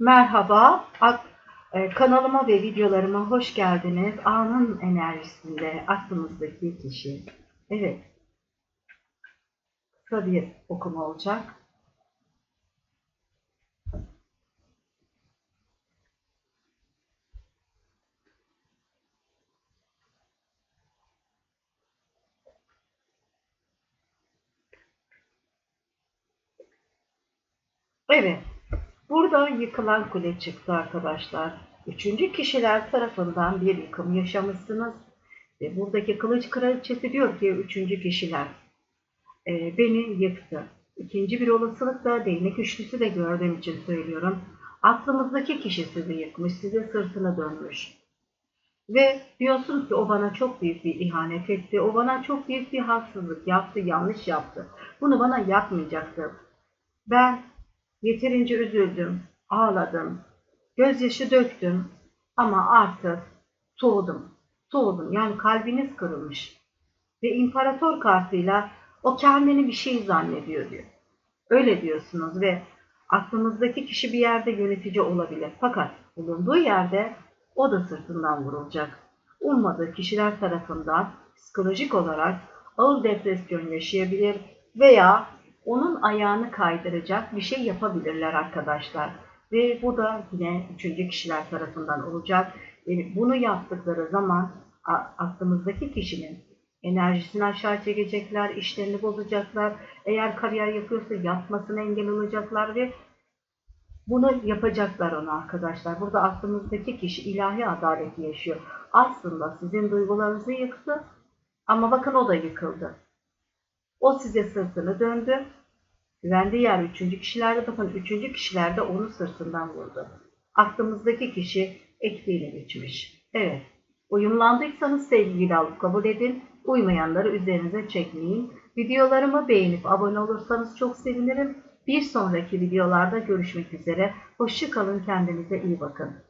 Merhaba, e, kanalıma ve videolarıma hoş geldiniz. Anın enerjisinde aklımızdaki kişi. Evet, kısa bir okuma olacak. Evet, burada yıkılan kule çıktı arkadaşlar. Üçüncü kişiler tarafından bir yıkım yaşamışsınız. Ve buradaki kılıç kraliçesi diyor ki üçüncü kişiler e, beni yıktı. İkinci bir olasılık da değnek üçlüsü de gördüğüm için söylüyorum. Aklımızdaki kişi sizi yıkmış, size sırtını dönmüş. Ve diyorsunuz ki o bana çok büyük bir ihanet etti, o bana çok büyük bir haksızlık yaptı, yanlış yaptı. Bunu bana yapmayacaktı. Ben yeterince üzüldüm, ağladım, gözyaşı döktüm ama artık soğudum. Soğudum yani kalbiniz kırılmış. Ve imparator kartıyla o kendini bir şey zannediyor diyor. Öyle diyorsunuz ve aklınızdaki kişi bir yerde yönetici olabilir. Fakat bulunduğu yerde o da sırtından vurulacak. Ummadığı kişiler tarafından psikolojik olarak ağır depresyon yaşayabilir veya onun ayağını kaydıracak bir şey yapabilirler arkadaşlar. Ve bu da yine üçüncü kişiler tarafından olacak. Ve bunu yaptıkları zaman aklımızdaki kişinin enerjisini aşağı çekecekler, işlerini bozacaklar. Eğer kariyer yapıyorsa yapmasına engel olacaklar ve bunu yapacaklar ona arkadaşlar. Burada aklımızdaki kişi ilahi adaleti yaşıyor. Aslında sizin duygularınızı yıktı ama bakın o da yıkıldı. O size sırtını döndü. Güvendiği yer üçüncü kişilerde bakın üçüncü kişilerde onu sırtından vurdu. Aklımızdaki kişi ektiğini biçmiş. Evet. Uyumlandıysanız sevgiyle alıp kabul edin. Uymayanları üzerinize çekmeyin. Videolarımı beğenip abone olursanız çok sevinirim. Bir sonraki videolarda görüşmek üzere. Hoşça kalın kendinize iyi bakın.